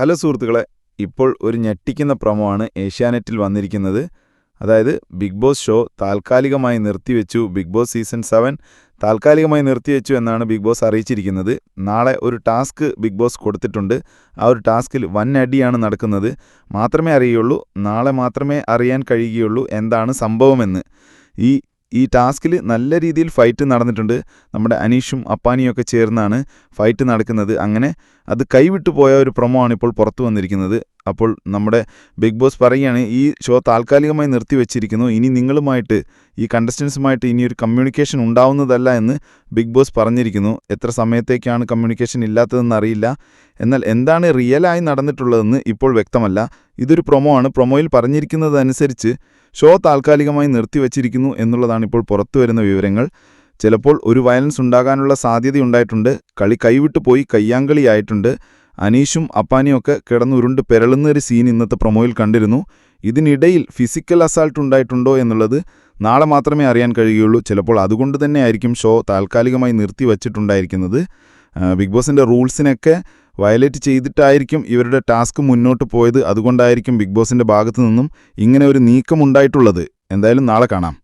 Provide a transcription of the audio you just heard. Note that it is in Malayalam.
ഹലോ സുഹൃത്തുക്കളെ ഇപ്പോൾ ഒരു ഞെട്ടിക്കുന്ന പ്രമോ ആണ് ഏഷ്യാനെറ്റിൽ വന്നിരിക്കുന്നത്. അതായത് ബിഗ് ബോസ് ഷോ താൽക്കാലികമായി നിർത്തിവെച്ചു ബിഗ് ബോസ് സീസൺ സെവൻ താൽക്കാലികമായി നിർത്തിവെച്ചു എന്നാണ് ബിഗ് ബോസ് അറിയിച്ചിരിക്കുന്നത്. നാളെ ഒരു ടാസ്ക് ബിഗ് ബോസ് കൊടുത്തിട്ടുണ്ട്. ആ ഒരു ടാസ്കിൽ വൻ അടിയാണ് നടക്കുന്നത്. മാത്രമേ അറിയുള്ളൂ നാളെ മാത്രമേ അറിയാൻ കഴിയുകയുള്ളൂ എന്താണ് സംഭവമെന്ന്. ഈ ഈ ടാസ്കിൽ നല്ല രീതിയിൽ ഫൈറ്റ് നടന്നിട്ടുണ്ട്. നമ്മുടെ അനീഷും അപ്പാനിയും ഒക്കെ ചേർന്നാണ് ഫൈറ്റ് നടക്കുന്നത്. അങ്ങനെ അത് കൈവിട്ടു പോയ ഒരു പ്രൊമോ ആണ് ഇപ്പോൾ പുറത്തു വന്നിരിക്കുന്നത്. അപ്പോൾ നമ്മുടെ ബിഗ് ബോസ് പറയുകയാണ് ഈ ഷോ താൽക്കാലികമായി നിർത്തിവെച്ചിരിക്കുന്നു. ഇനി നിങ്ങളുമായിട്ട് ഈ കണ്ടസ്റ്റൻസുമായിട്ട് ഇനി ഒരു കമ്മ്യൂണിക്കേഷൻ ഉണ്ടാവുന്നതല്ല എന്ന് ബിഗ് ബോസ് പറഞ്ഞിരിക്കുന്നു. എത്ര സമയത്തേക്കാണ് കമ്മ്യൂണിക്കേഷൻ ഇല്ലാത്തതെന്ന് അറിയില്ല. എന്നാൽ എന്താണ് റിയലായി നടന്നിട്ടുള്ളതെന്ന് ഇപ്പോൾ വ്യക്തമല്ല. ഇതൊരു പ്രൊമോ ആണ്. പ്രൊമോയിൽ പറഞ്ഞിരിക്കുന്നതനുസരിച്ച് ഷോ താൽക്കാലികമായി നിർത്തിവെച്ചിരിക്കുന്നു എന്നുള്ളതാണ് ഇപ്പോൾ പുറത്തുവരുന്ന വിവരങ്ങൾ. ചിലപ്പോൾ ഒരു വയലൻസ് ഉണ്ടാകാനുള്ള സാധ്യതയുണ്ടായിട്ടുണ്ട്. കളി കൈവിട്ടു പോയി കയ്യാങ്കളിയായിട്ടുണ്ട്. അനീഷും അപ്പാനിയൊക്കെ കിടന്നുരുണ്ട് പെരളുന്ന ഒരു സീൻ ഇന്നത്തെ പ്രൊമോയിൽ കണ്ടിരുന്നു. ഇതിനിടയിൽ ഫിസിക്കൽ അസാൾട്ട് ഉണ്ടായിട്ടുണ്ടോ എന്നുള്ളത് നാളെ മാത്രമേ അറിയാൻ കഴിയുകയുള്ളൂ. ചിലപ്പോൾ അതുകൊണ്ട് തന്നെ ആയിരിക്കും ഷോ താൽക്കാലികമായി നിർത്തിവച്ചിട്ടുണ്ടായിരിക്കുന്നത് ബിഗ് ബോസിന്റെ റൂൾസിനൊക്കെ വയലേറ്റ് ചെയ്തിട്ടായിരിക്കും ഇവരുടെ ടാസ്ക് മുന്നോട്ട് പോയത്. അതുകൊണ്ടായിരിക്കും ബിഗ് ബോസിന്റെ ഭാഗത്തു നിന്നും ഇങ്ങനെ ഒരു നീക്കം ഉണ്ടായിട്ടുള്ളത്. എന്തായാലും നാളെ കാണാം.